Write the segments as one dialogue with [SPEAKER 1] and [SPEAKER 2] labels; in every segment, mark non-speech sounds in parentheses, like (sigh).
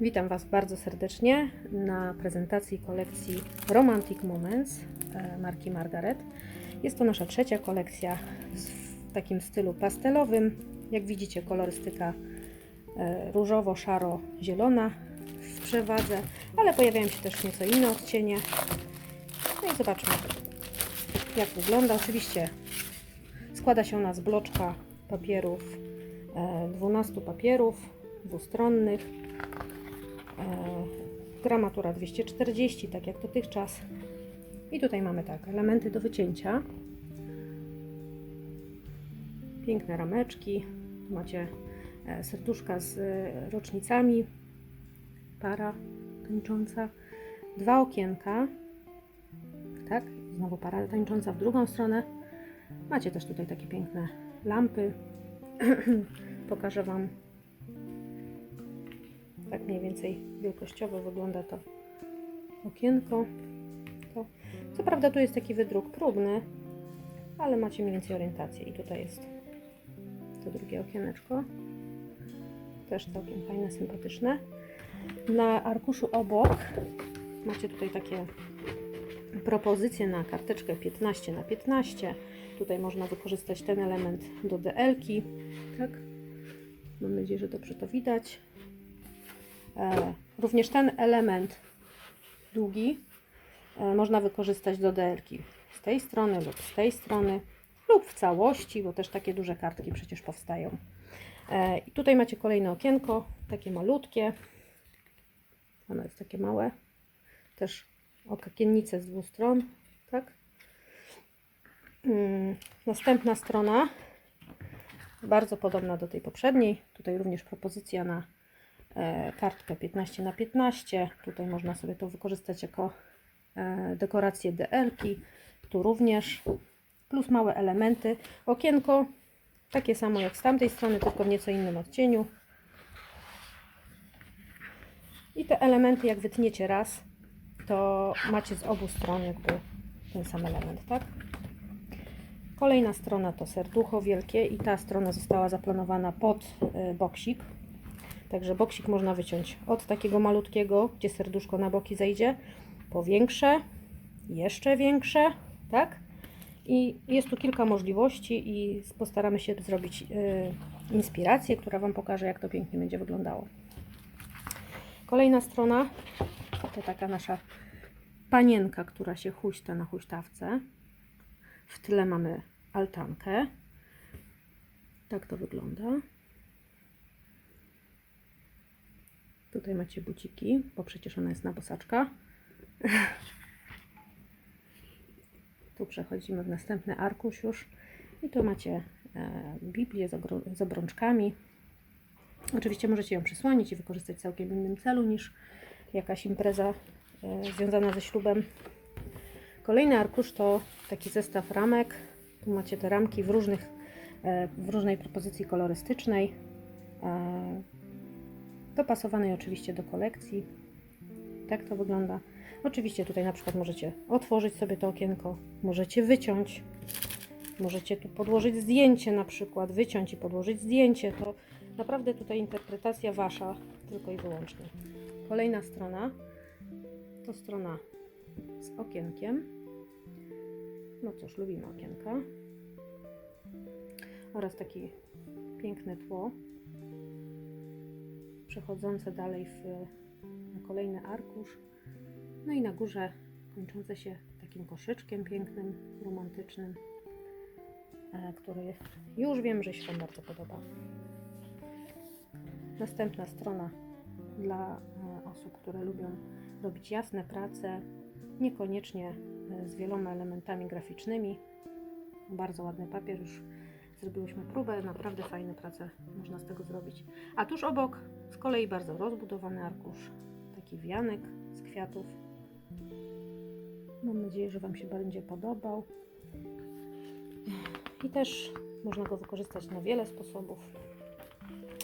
[SPEAKER 1] Witam Was bardzo serdecznie na prezentacji kolekcji Romantic Moments e, marki Margaret. Jest to nasza trzecia kolekcja w takim stylu pastelowym. Jak widzicie, kolorystyka e, różowo-szaro-zielona w przewadze, ale pojawiają się też nieco inne odcienie. No i zobaczmy, jak wygląda. Oczywiście składa się ona z bloczka papierów, e, 12 papierów dwustronnych. E, gramatura 240, tak jak dotychczas. I tutaj mamy tak, elementy do wycięcia. Piękne rameczki. Macie e, serduszka z e, rocznicami. Para tańcząca. Dwa okienka. Tak, znowu para tańcząca w drugą stronę. Macie też tutaj takie piękne lampy. (clears throat) Pokażę Wam tak mniej więcej wielkościowo wygląda to okienko. To, co prawda tu jest taki wydruk próbny, ale macie mniej więcej orientację. I tutaj jest to drugie okieneczko. Też całkiem fajne, sympatyczne. Na arkuszu obok macie tutaj takie propozycje na karteczkę 15 na 15. Tutaj można wykorzystać ten element do DL-ki. Tak? Mam nadzieję, że dobrze to widać. E, Również ten element długi e, można wykorzystać do DL-ki z tej strony lub z tej strony lub w całości, bo też takie duże kartki przecież powstają. E, I tutaj macie kolejne okienko, takie malutkie. Ono jest takie małe. Też okiennice z dwóch stron, tak? Mm, Następna strona, bardzo podobna do tej poprzedniej. Tutaj również propozycja na kartkę 15 na 15 Tutaj można sobie to wykorzystać jako e, dekorację DL-ki. Tu również. Plus małe elementy. Okienko takie samo jak z tamtej strony, tylko w nieco innym odcieniu. I te elementy, jak wytniecie raz, to macie z obu stron jakby ten sam element, tak? Kolejna strona to serducho wielkie i ta strona została zaplanowana pod y, boksik. Także boksik można wyciąć od takiego malutkiego, gdzie serduszko na boki zejdzie, po większe, jeszcze większe, tak? I jest tu kilka możliwości i postaramy się zrobić y, inspirację, która Wam pokaże, jak to pięknie będzie wyglądało. Kolejna strona to taka nasza panienka, która się huśta na huśtawce. W tle mamy altankę. Tak to wygląda. Tutaj macie buciki, bo przecież ona jest na bosaczka. Tu przechodzimy w następny arkusz już. I tu macie e, Biblię z, obrączkami. Oczywiście możecie ją przysłonić i wykorzystać w całkiem innym celu niż jakaś impreza e, związana ze ślubem. Kolejny arkusz to taki zestaw ramek. Tu macie te ramki w, różnych, e, w różnej propozycji kolorystycznej. Dopasowanej oczywiście do kolekcji. Tak to wygląda. Oczywiście tutaj na przykład możecie otworzyć sobie to okienko, możecie wyciąć, możecie tu podłożyć zdjęcie na przykład, wyciąć i podłożyć zdjęcie. To naprawdę tutaj interpretacja Wasza tylko i wyłącznie. Kolejna strona to strona z okienkiem. No cóż, lubimy okienka. Oraz takie piękne tło przechodzące dalej w, na kolejny arkusz. No i na górze kończące się takim koszyczkiem pięknym, romantycznym, e, który już wiem, że się Wam bardzo podoba. Następna strona dla e, osób, które lubią robić jasne prace, niekoniecznie e, z wieloma elementami graficznymi. Bardzo ładny papier, już zrobiłyśmy próbę, naprawdę fajne prace można z tego zrobić. A tuż obok z kolei bardzo rozbudowany arkusz, taki wianek z kwiatów. Mam nadzieję, że Wam się będzie podobał. I też można go wykorzystać na wiele sposobów.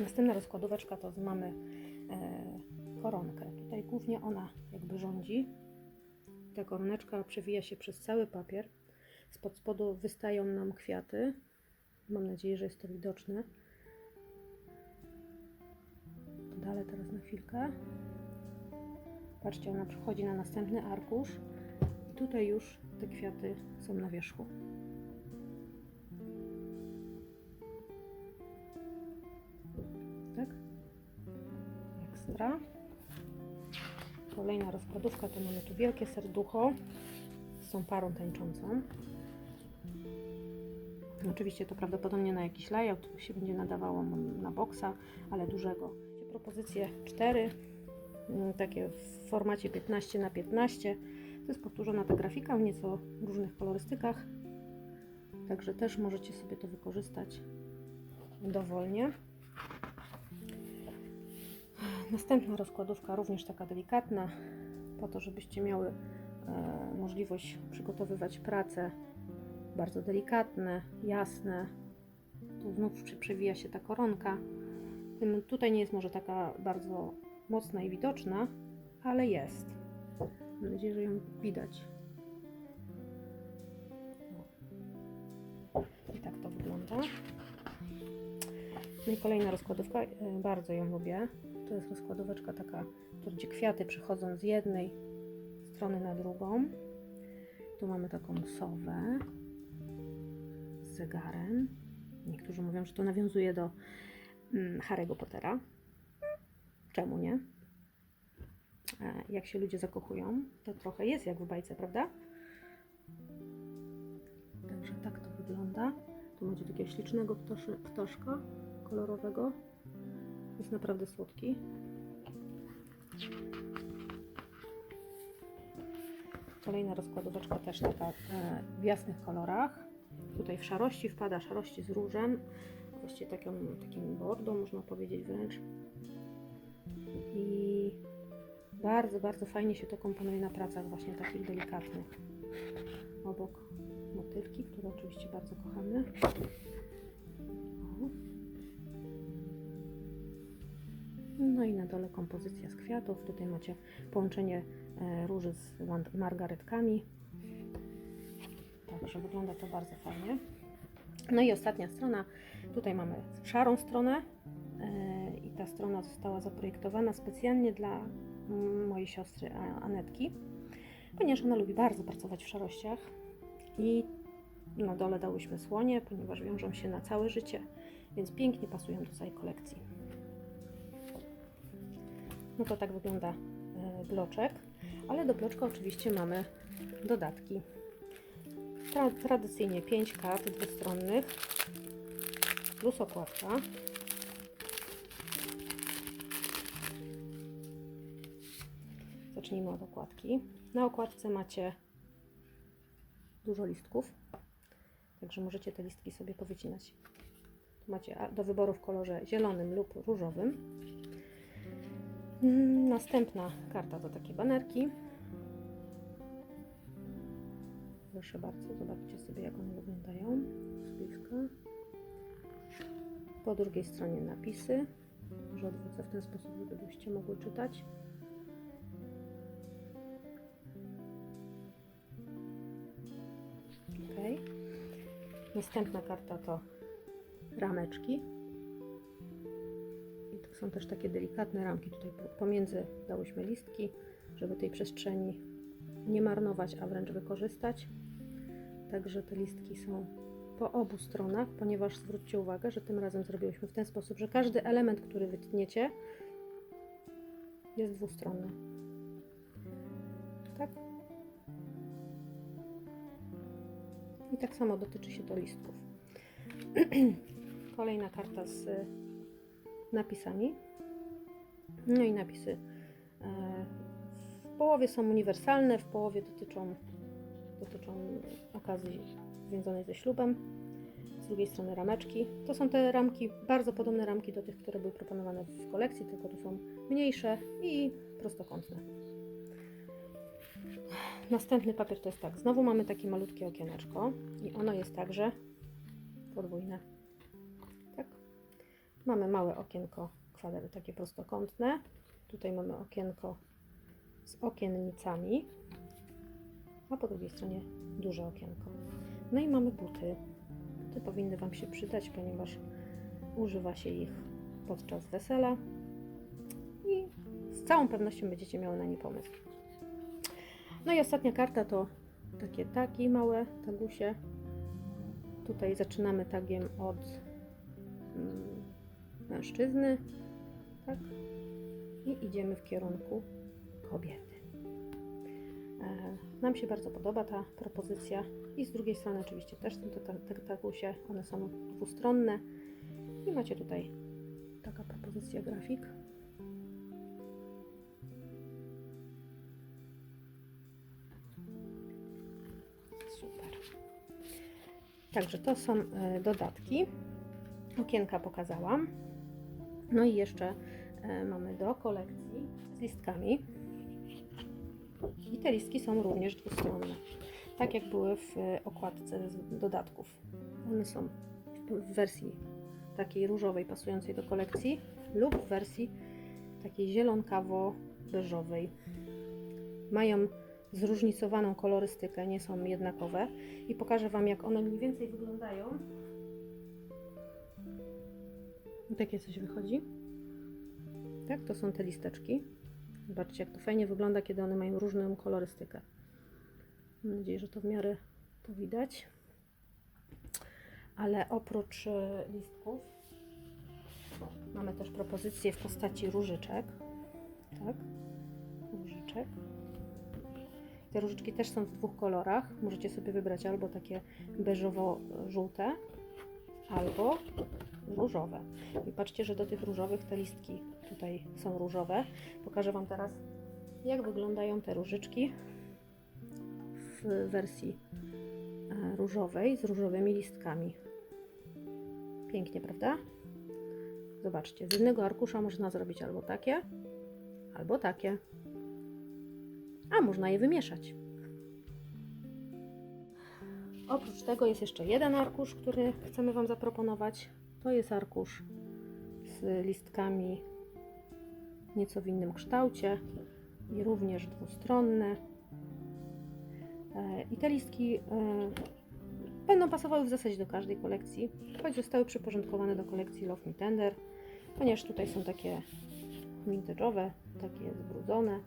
[SPEAKER 1] Następna rozkładóweczka to mamy e, koronkę. Tutaj głównie ona jakby rządzi. Ta koroneczka przewija się przez cały papier. Spod spodu wystają nam kwiaty. Mam nadzieję, że jest to widoczne. Dalej teraz na chwilkę. Patrzcie, ona przechodzi na następny arkusz i tutaj już te kwiaty są na wierzchu. Tak? Ekstra. Kolejna rozkładówka to mamy tu wielkie serducho z tą parą tańczącą. Oczywiście to prawdopodobnie na jakiś layout się będzie nadawało na boksa, ale dużego. Propozycje 4, mm, takie w formacie 15 na 15 To jest powtórzona ta grafika w nieco różnych kolorystykach, także też możecie sobie to wykorzystać dowolnie. Następna rozkładówka również taka delikatna, po to, żebyście miały e, możliwość przygotowywać prace bardzo delikatne, jasne. Tu znów przewija się ta koronka. Tutaj nie jest może taka bardzo mocna i widoczna, ale jest. Mam nadzieję, że ją widać. I tak to wygląda. No i kolejna rozkładówka, e, bardzo ją lubię. To jest rozkładóweczka taka, gdzie kwiaty przychodzą z jednej strony na drugą. Tu mamy taką sowę zegarem. Niektórzy mówią, że to nawiązuje do mm, Harry'ego Pottera. Czemu nie? E, Jak się ludzie zakochują, to trochę jest jak w bajce, prawda? Także tak to wygląda. Tu macie takiego ślicznego ptoszy, ptoszka kolorowego. Jest naprawdę słodki. Kolejna rozkładóweczka też taka e, w jasnych kolorach. Tutaj w szarości wpada szarości z różem. Właściwie taką, takim bordą można powiedzieć wręcz. I bardzo, bardzo fajnie się to komponuje na pracach właśnie takich delikatnych. Obok motylki, które oczywiście bardzo kochamy. No i na dole kompozycja z kwiatów. Tutaj macie połączenie e, róży z margaretkami. Także wygląda to bardzo fajnie. No i ostatnia strona. Tutaj mamy szarą stronę e, i ta strona została zaprojektowana specjalnie dla mm, mojej siostry Anetki, ponieważ ona lubi bardzo pracować w szarościach i na dole dałyśmy słonie, ponieważ wiążą się na całe życie, więc pięknie pasują do całej kolekcji. No to tak wygląda e, bloczek, ale do bloczka oczywiście mamy dodatki. Tra tradycyjnie 5 kart dwustronnych plus okładka. Zacznijmy od okładki. Na okładce macie dużo listków, także możecie te listki sobie powycinać. Tu macie do wyboru w kolorze zielonym lub różowym. Mm, Następna karta to takie banerki. Proszę bardzo, zobaczcie sobie jak one wyglądają z bliska. Po drugiej stronie napisy. Może odwrócę w ten sposób, żebyście mogły czytać. Ok. Następna karta to rameczki. I to są też takie delikatne ramki. Tutaj po- pomiędzy dałyśmy listki, żeby tej przestrzeni nie marnować, a wręcz wykorzystać. Także te listki są po obu stronach, ponieważ zwróćcie uwagę, że tym razem zrobiłyśmy w ten sposób, że każdy element, który wytniecie, jest dwustronny. Tak? I tak samo dotyczy się to listków. (clears throat) Kolejna karta z y, napisami. No i napisy e, w połowie są uniwersalne, w połowie dotyczą, dotyczą okazji związanej ze ślubem. Z drugiej strony rameczki. To są te ramki, bardzo podobne ramki do tych, które były proponowane w kolekcji, tylko tu są mniejsze i prostokątne. Następny papier to jest tak. Znowu mamy takie malutkie okieneczko i ono jest także podwójne. Tak. Mamy małe okienko kwadraty, takie prostokątne. Tutaj mamy okienko z okiennicami, a po drugiej stronie duże okienko. No i mamy buty. Buty powinny Wam się przydać, ponieważ używa się ich podczas wesela. i z całą pewnością będziecie miały na nie pomysł. No i ostatnia karta to takie tagi małe, tagusie. Tutaj zaczynamy tagiem od mm, mężczyzny, tak? I idziemy w kierunku kobiety. E, Nam się bardzo podoba ta propozycja i z drugiej strony oczywiście też są te, ta- te tagusie, one są dwustronne i macie tutaj taka propozycja grafik. Super. Także to są e, dodatki. Okienka pokazałam. No i jeszcze e, mamy do kolekcji z listkami. I te listki są również dwustronne. Tak jak były w e, okładce dodatków. One są w wersji takiej różowej, pasującej do kolekcji, lub w wersji takiej zielonkawo-beżowej. Mają zróżnicowaną kolorystykę, nie są jednakowe i pokażę Wam, jak one mniej więcej wyglądają. I takie coś wychodzi. Tak, to są te listeczki. Zobaczcie, jak to fajnie wygląda, kiedy one mają różną kolorystykę. Mam nadzieję, że to w miarę to widać. Ale oprócz e, listków mamy też propozycje w postaci różyczek. Tak, różyczek. Te różyczki też są w dwóch kolorach. Możecie sobie wybrać albo takie beżowo-żółte, albo różowe. I patrzcie, że do tych różowych te listki tutaj są różowe. Pokażę Wam teraz, jak wyglądają te różyczki w wersji e, różowej z różowymi listkami. Pięknie, prawda? Zobaczcie, z jednego arkusza można zrobić albo takie, albo takie. A można je wymieszać. Oprócz tego jest jeszcze jeden arkusz, który chcemy Wam zaproponować. To jest arkusz z listkami nieco w innym kształcie i również dwustronne. E, I te listki e, będą pasowały w zasadzie do każdej kolekcji, choć zostały przyporządkowane do kolekcji Love Me Tender, ponieważ tutaj są takie vintage'owe, takie zbrudzone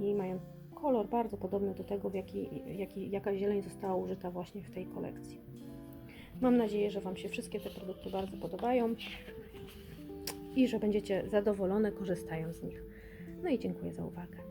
[SPEAKER 1] i mają kolor bardzo podobny do tego, w jaki, jaki, jaka zieleń została użyta właśnie w tej kolekcji. Mam nadzieję, że Wam się wszystkie te produkty bardzo podobają i że będziecie zadowolone korzystając z nich. No i dziękuję za uwagę.